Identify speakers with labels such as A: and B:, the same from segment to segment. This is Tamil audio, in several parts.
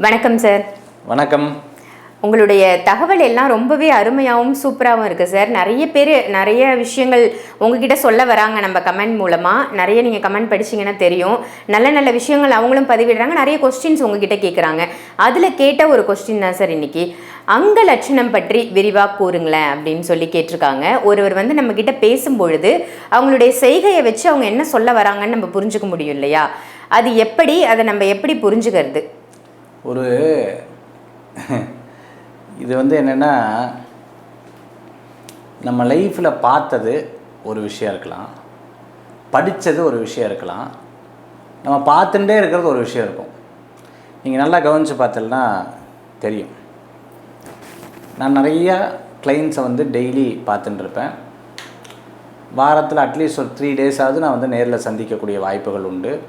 A: வணக்கம் சார்
B: வணக்கம்.
A: உங்களுடைய தகவல் எல்லாம் ரொம்பவே அருமையாகவும் சூப்பராகவும் இருக்குது சார் நிறைய பேர் நிறைய விஷயங்கள் உங்ககிட்ட சொல்ல வராங்க நம்ம கமெண்ட் மூலமாக நிறைய நீங்கள் கமெண்ட் படிச்சீங்கன்னா தெரியும். நல்ல நல்ல விஷயங்கள் அவங்களும் பதிவிடுறாங்க. நிறைய கொஸ்டின்ஸ் உங்ககிட்ட கேட்குறாங்க அதில் கேட்ட ஒரு கொஸ்டின் தான் சார் இன்னைக்கு. அங்க லட்சணம் பற்றி விரிவாக கூறுங்களேன் அப்படின்னு சொல்லி கேட்டிருக்காங்க. ஒருவர் வந்து நம்ம கிட்ட பேசும்பொழுது அவங்களுடைய செய்கையை வச்சு அவங்க என்ன சொல்ல வராங்கன்னு நம்ம புரிஞ்சுக்க முடியும் இல்லையா? அது எப்படி அதை நம்ம எப்படி புரிஞ்சுக்கிறது?
B: ஒரு இது வந்து என்னென்னா நம்ம லைஃப்பில் பார்த்தது ஒரு விஷயம் இருக்கலாம். படித்தது ஒரு விஷயம் இருக்கலாம். நம்ம பார்த்துட்டே இருக்கிறது ஒரு விஷயம் இருக்கும். நீங்கள் நல்லா கவனித்து பார்த்தீங்கன்னா தெரியும். நான் நிறையா கிளைண்ட்ஸை வந்து டெய்லி பார்த்துட்டுருப்பேன் வாரத்தில் அட்லீஸ்ட் ஒரு த்ரீ டேஸாவது நான் வந்து நேரில் சந்திக்கக்கூடிய வாய்ப்புகள் உண்டு.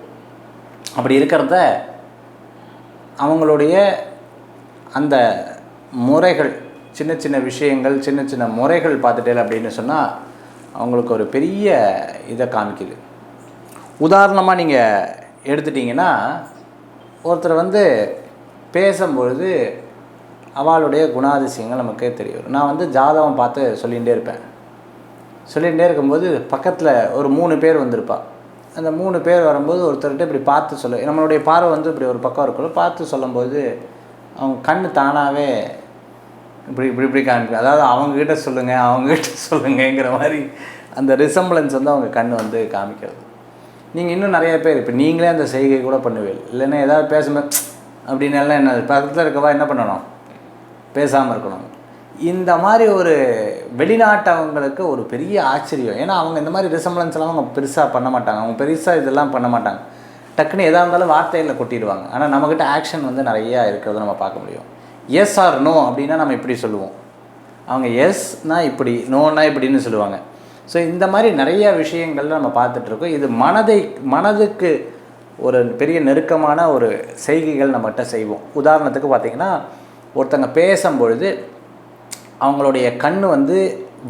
B: அப்படி இருக்கிறத அவங்களுடைய அந்த முறைகள் சின்ன சின்ன விஷயங்கள் சின்ன சின்ன முறைகள் பார்த்துட்டே அப்படின்னு சொன்னால் அவங்களுக்கு ஒரு பெரிய இதை காமிக்குது. உதாரணமாக நீங்கள் எடுத்துட்டிங்கன்னா ஒருத்தர் வந்து பேசும்பொழுது அவளுடைய குணாதிசயங்கள் நமக்கே தெரியும் நான் வந்து ஜாதகம் பார்த்து சொல்லிகிட்டே இருப்பேன். சொல்லிகிட்டே இருக்கும்போது பக்கத்தில் ஒரு மூணு பேர் வந்திருப்பாள் அந்த மூணு பேர் வரும்போது ஒருத்தர்கிட்ட இப்படி பார்த்து சொல்ல. நம்மளுடைய பார்வை வந்து இப்படி ஒரு பக்கம் இருக்கணும் பார்த்து சொல்லும்போது அவங்க கண் தானாகவே இப்படி இப்படி இப்படி காமிக்கும். அதாவது அவங்கக்கிட்ட சொல்லுங்கள் அவங்கக்கிட்ட சொல்லுங்கங்கிற மாதிரி அந்த ரிசம்பிளன்ஸ் வந்து அவங்க கண் வந்து காமிக்கிறது. நீங்கள் இன்னும் நிறைய பேர் இப்போ நீங்களே அந்த செய்கை கூட பண்ணுவீங்க இல்லைன்னா ஏதாவது பேசும்போது அப்படின்னு எல்லாம் என்ன பக்கத்தில் இருக்கவா என்ன பண்ணணும்? பேசாமல் இருக்கணும். இந்த மாதிரி ஒரு வெளிநாட்டவங்களுக்கு ஒரு பெரிய ஆச்சரியம். ஏன்னா அவங்க இந்த மாதிரி ரிசம்பளன்ஸ்லாம் அவங்க பெருசாக பண்ண மாட்டாங்க. அவங்க பெருசாக இதெல்லாம் பண்ண மாட்டாங்க. டக்குன்னு எதாக இருந்தாலும் வார்த்தையில் கொட்டிடுவாங்க. ஆனால் நம்மக்கிட்ட ஆக்ஷன் வந்து நிறையா இருக்கிறத நம்ம பார்க்க முடியும். எஸ் ஆர் நோ அப்படின்னா நம்ம இப்படி சொல்லுவோம். அவங்க எஸ்னா இப்படி நோன்னா இப்படின்னு சொல்லுவாங்க. ஸோ இந்த மாதிரி நிறைய விஷயங்கள்லாம் நம்ம பார்த்துட்ருக்கோம் இது மனதை மனதுக்கு ஒரு பெரிய நெருக்கமான ஒரு செய்கைகள் நம்மகிட்ட செய்வோம். உதாரணத்துக்கு பார்த்திங்கன்னா ஒருத்தங்க பேசும்பொழுது அவங்களுடைய கண் வந்து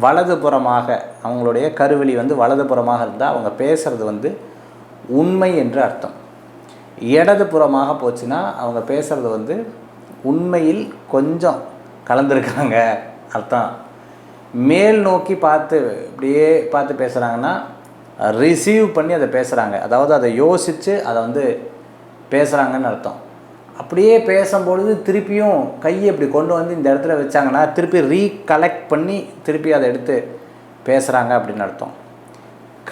B: வலதுபுறமாக அவங்களுடைய கருவெளி வந்து வலதுபுறமாக இருந்தால் அவங்க பேசுகிறது வந்து உண்மை என்று அர்த்தம். இடதுபுறமாக போச்சுன்னா அவங்க பேசுகிறது வந்து உண்மையில் கொஞ்சம் கலந்துருக்காங்க அர்த்தம். மேல் நோக்கி பார்த்து இப்படியே பார்த்து பேசுகிறாங்கன்னா ரிசீவ் பண்ணி அதை பேசுகிறாங்க அதாவது அதை யோசித்து அதை வந்து பேசுகிறாங்கன்னு அர்த்தம். அப்படியே பேசும்பொழுது திருப்பியும் கையை இப்படி கொண்டு வந்து இந்த இடத்துல வச்சாங்கன்னா திருப்பி ரீகலெக்ட் பண்ணி திருப்பி அதை எடுத்து பேசுகிறாங்க அப்படின்னு அர்த்தம்.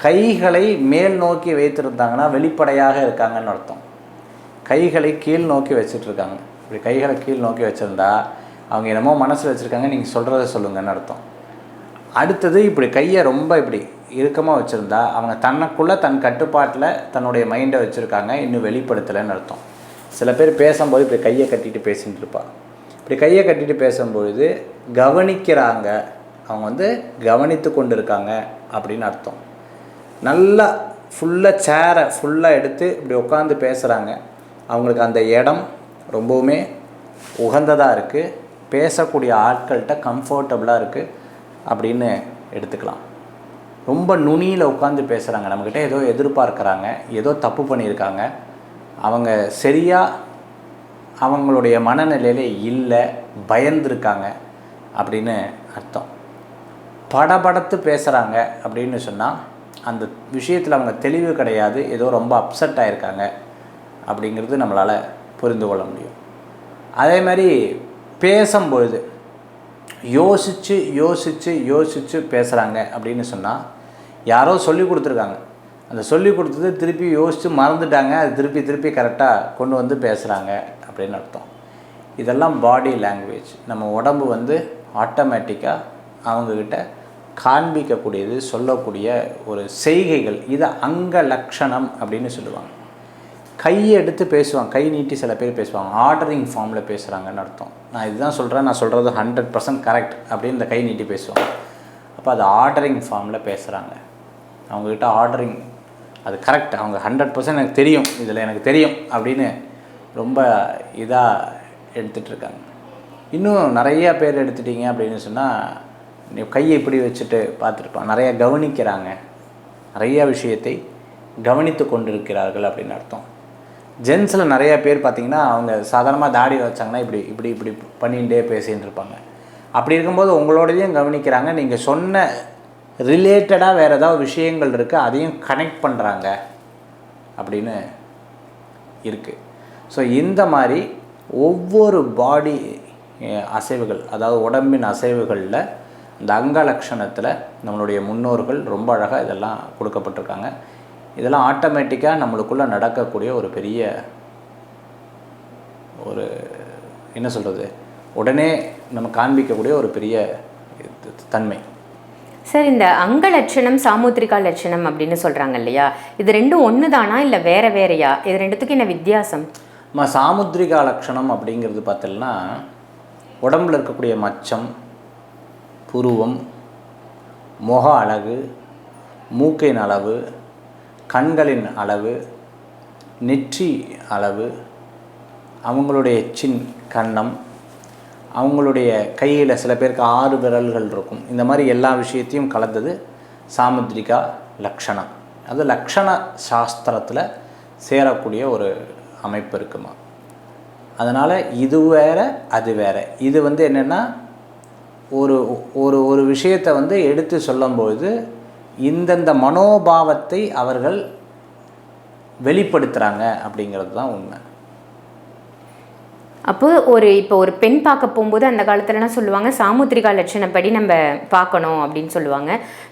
B: கைகளை மேல் நோக்கி வைத்திருந்தாங்கன்னா வெளிப்படையாக இருக்காங்கன்னு அர்த்தம். கைகளை கீழ் நோக்கி வச்சிட்ருக்காங்க. இப்படி கைகளை கீழ் நோக்கி வச்சுருந்தா அவங்க என்னமோ மனசில் வச்சுருக்காங்க நீங்கள் சொல்கிறத சொல்லுங்கன்னு அர்த்தம். அடுத்தது இப்படி கையை ரொம்ப இப்படி இறுக்கமாக வச்சுருந்தா அவங்க தனக்குள்ளே தன் கட்டுப்பாட்டில் தன்னுடைய மைண்டை வச்சுருக்காங்க இன்னும் வெளிப்படுத்தலைன்னு அர்த்தம். சில பேர் பேசும்போது இப்படி கையை கட்டிட்டு பேசிகிட்டு இருப்பாள் இப்படி கையை கட்டிட்டு பேசும்பொழுது கவனிக்கிறாங்க. அவங்க வந்து கவனித்து கொண்டு இருக்காங்க அப்படின்னு அர்த்தம். நல்லா ஃபுல்லாக சேரை ஃபுல்லாக எடுத்து இப்படி உட்காந்து பேசுகிறாங்க அவங்களுக்கு அந்த இடம் ரொம்பவுமே உகந்ததாக இருக்குது பேசக்கூடிய ஆட்கள்கிட்ட கம்ஃபர்டபுளாக இருக்குது அப்படின்னு எடுத்துக்கலாம். ரொம்ப நுனியில் உட்காந்து பேசுகிறாங்க நம்மக்கிட்ட ஏதோ எதிர்பார்க்குறாங்க. ஏதோ தப்பு பண்ணியிருக்காங்க. அவங்க சரியாக அவங்களுடைய மனநிலையில் இல்லை பயந்துருக்காங்க அப்படின்னு அர்த்தம். படபடத்து பேசுகிறாங்க அப்படின்னு சொன்னால் அந்த விஷயத்தில் அவங்க தெளிவு கிடையாது ஏதோ ரொம்ப அப்செட் ஆகிருக்காங்க அப்படிங்கிறது நம்மளால் புரிந்து கொள்ள முடியும். அதே மாதிரி பேசும்பொழுது யோசித்து யோசித்து யோசித்து பேசுகிறாங்க அப்படின்னு சொன்னால் யாரோ சொல்லி கொடுத்துருக்காங்க. அந்த சொல்லி கொடுத்தது திருப்பி யோசித்து மறந்துட்டாங்க. அது திருப்பி திருப்பி கரெக்டாக கொண்டு வந்து பேசுகிறாங்க அப்படின்னு அர்த்தம். இதெல்லாம் பாடி லாங்குவேஜ் நம்ம உடம்பு வந்து ஆட்டோமேட்டிக்காக அவங்கக்கிட்ட காண்பிக்கக்கூடியது சொல்லக்கூடிய ஒரு செய்கைகள். இதை அங்க லக்ஷணம் அப்படின்னு சொல்லுவாங்க. கையை எடுத்து பேசுவாங்க. கை நீட்டி சில பேர் பேசுவாங்க. ஆர்டரிங் ஃபார்மில் பேசுகிறாங்கன்னு அர்த்தம். நான் இதுதான் சொல்கிறேன் நான் சொல்கிறது ஹண்ட்ரட் பர்சன்ட் கரெக்ட் அப்படின்னு இந்த கை நீட்டி பேசுவாங்க. அப்போ அது ஆர்டரிங் ஃபார்மில் பேசுகிறாங்க அவங்கக்கிட்ட ஆர்டரிங் அது கரெக்ட் அவங்க ஹண்ட்ரட் பர்சன்ட் எனக்கு தெரியும். இதில் எனக்கு தெரியும் அப்படின்னு ரொம்ப இதாக எடுத்துகிட்ருக்காங்க இன்னும் நிறையா பேர் எடுத்துட்டீங்க அப்படின்னு சொன்னால் நீ கையை இப்படி வச்சுட்டு பார்த்துருப்பான் நிறையா கவனிக்கிறாங்க. நிறையா விஷயத்தை கவனித்து கொண்டிருக்கிறார்கள் அப்படின்னு அர்த்தம். ஜென்ஸில் நிறையா பேர் பார்த்தீங்கன்னா அவங்க சாதாரணமாக தாடி வச்சாங்கன்னா இப்படி இப்படி இப்படி பண்ணிகிட்டே பேசின்னு இருப்பாங்க. அப்படி இருக்கும்போது உங்களோடையும் கவனிக்கிறாங்க. நீங்கள் சொன்ன ரிலேட்டடாக வேறு ஏதாவது விஷயங்கள் இருக்குது அதையும் கனெக்ட் பண்ணுறாங்க அப்படின்னு இருக்குது ஸோ இந்த மாதிரி ஒவ்வொரு பாடி அசைவுகள் அதாவது உடம்பின் அசைவுகளில் இந்த அங்க லட்சணத்தில் நம்மளுடைய முன்னோர்கள் ரொம்ப அழகாக இதெல்லாம் கொடுக்கப்பட்டிருக்காங்க. இதெல்லாம் ஆட்டோமேட்டிக்காக நம்மளுக்குள்ளே நடக்கக்கூடிய ஒரு பெரிய ஒரு என்ன சொல்கிறது உடனே நம்ம காண்பிக்கக்கூடிய ஒரு பெரிய தன்மை.
A: சார் இந்த அங்க லட்சணம் சாமுத்திரிகா லட்சணம் அப்படின்னு சொல்கிறாங்க இல்லையா? இது ரெண்டும் ஒன்று தானா இல்லை வேற வேறையா? இது ரெண்டுத்துக்கும் என்ன வித்தியாசம்?
B: நம்ம சாமுத்திரிகா லட்சணம் அப்படிங்கிறது பார்த்தோம்னா உடம்புல இருக்கக்கூடிய மச்சம் புருவம் முக அழகு மூக்கின் அளவு கண்களின் அளவு நெற்றி அளவு அவங்களுடைய சின் கன்னம் அவங்களுடைய கையில் சில பேருக்கு ஆறு விரல்கள் இருக்கும். இந்த மாதிரி எல்லா விஷயத்தையும் கலந்தது சாமுத்ரிகா லக்ஷணம். அது லக்ஷண சாஸ்திரத்தில் சேரக்கூடிய ஒரு அமைப்பு இருக்குமா? அதனால் இது வேற அது வேறு. இது வந்து என்னென்னா ஒரு ஒரு ஒரு விஷயத்தை வந்து எடுத்து சொல்லும்போது இந்தந்த மனோபாவத்தை அவர்கள் வெளிப்படுத்துகிறாங்க அப்படிங்கிறது தான் உண்மை.
A: அப்போ ஒரு இப்போ ஒரு பெண் பார்க்க போகும்போது அந்த காலத்துலலாம் சொல்லுவாங்க? சாமுத்திரிகா லட்சணப்படி நம்ம பார்க்கணும் அப்படின்னு சொல்லுவாங்க.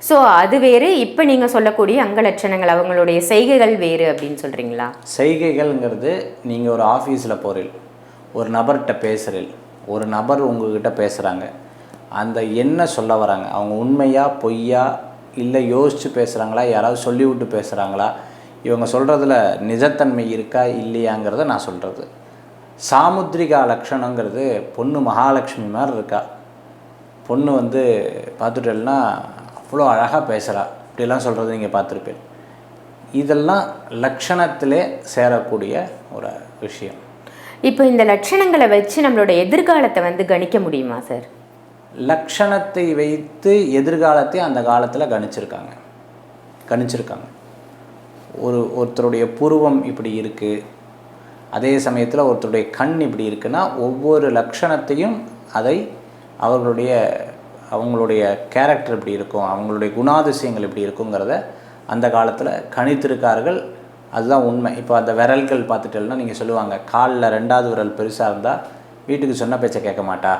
A: ஸோ அது வேறு இப்போ நீங்கள் சொல்லக்கூடிய அங்க லட்சணங்கள் அவங்களுடைய செய்கைகள் வேறு அப்படின்னு சொல்கிறீங்களா
B: செய்கைகள்ங்கிறது நீங்கள் ஒரு ஆஃபீஸில் போகிறீள் ஒரு நபர்கிட்ட பேசுகிறீள் ஒரு நபர் உங்ககிட்ட பேசுகிறாங்க அந்த என்ன சொல்ல வராங்க? அவங்க உண்மையா பொய்யா இல்லை யோசித்து பேசுகிறாங்களா யாராவது சொல்லிவிட்டு பேசுகிறாங்களா இவங்க சொல்கிறதுல நிஜத்தன்மை இருக்கா? இல்லையாங்கிறத நான் சொல்கிறது சாமுத்ரிகா லக்ஷணங்கிறது பொண்ணு மகாலட்சுமி மாதிரி இருக்கா. பொண்ணு வந்து பார்த்துட்டேன்னா அவ்வளோ அழகாக பேசுகிறா இப்படிலாம் சொல்கிறது நீங்கள் பார்த்துருப்பேன் இதெல்லாம் லக்ஷணத்திலே சேரக்கூடிய ஒரு விஷயம்.
A: இப்போ இந்த லட்சணங்களை வச்சு நம்மளோட எதிர்காலத்தை வந்து கணிக்க முடியுமா சார்?
B: லக்ஷணத்தை வைத்து எதிர்காலத்தை அந்த காலத்தில் கணிச்சிருக்காங்க. கணிச்சிருக்காங்க. ஒரு ஒருத்தருடைய புருவம் இப்படி இருக்குது அதே சமயத்தில் ஒருத்தருடைய கண் இப்படி இருக்குன்னா ஒவ்வொரு லக்ஷணத்தையும் அதை அவர்களுடைய அவங்களுடைய கேரக்டர் இப்படி இருக்கும் அவங்களுடைய குணாதிசயங்கள் இப்படி இருக்குங்கிறத அந்த காலத்தில் கணித்திருக்கார்கள். அதுதான் உண்மை. இப்போ அந்த விரல்கள் பார்த்துட்டேன்னா நீங்கள் சொல்லுவாங்க காலில் ரெண்டாவது விரல் பெருசாக இருந்தால் வீட்டுக்கு சொன்ன பேச்சை கேட்க மாட்டா.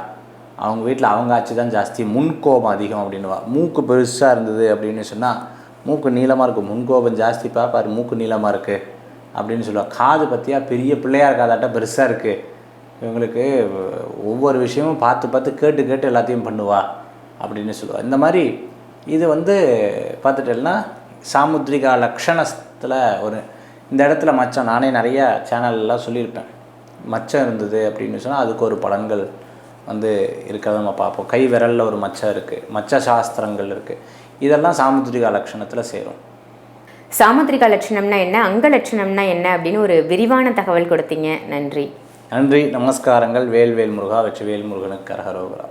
B: அவங்க வீட்டில் அவங்க ஆட்சி தான் ஜாஸ்தி முன்கோபம் அதிகம் அப்படின்னுவா. மூக்கு பெருசாக இருந்தது அப்படின்னு சொன்னால் மூக்கு நீளமாக இருக்கும். முன்கோபம் ஜாஸ்திப்பா பாரு மூக்கு நீளமாக இருக்குது அப்படின்னு சொல்லுவாள் காது பற்றியா பெரிய பிள்ளையாக இருக்காதாட்ட பெருசாக இருக்குது இவங்களுக்கு ஒவ்வொரு விஷயமும் பார்த்து பார்த்து கேட்டு கேட்டு எல்லாத்தையும் பண்ணுவா அப்படின்னு சொல்லுவாள் இந்த மாதிரி இது வந்து பார்த்துட்டேன்னா சாமுத்ரிகா லக்ஷணத்தில் ஒரு இந்த இடத்துல மச்சம் நானே நிறைய சேனல்லாம் சொல்லியிருப்பேன். மச்சம் இருந்தது அப்படின்னு சொன்னால் அதுக்கு ஒரு பலன்கள் வந்து இருக்கிறத நம்ம பார்ப்போம். கை விரலில் ஒரு மச்சம் இருக்குது மச்ச சாஸ்திரங்கள் இருக்குது இதெல்லாம் சாமுத்ரிகா லக்ஷணத்தில் சேரும்.
A: சாமுத்திரிகா லட்சணம்னா என்ன? அங்க லட்சணம்னா என்ன? அப்படின்னு ஒரு விரிவான தகவல் கொடுத்தீங்க. நன்றி.
B: நன்றி. நமஸ்காரங்கள். வேல்வேல் முருகா வெற்றி வேல் முருகனுக்கு கரகரோகரா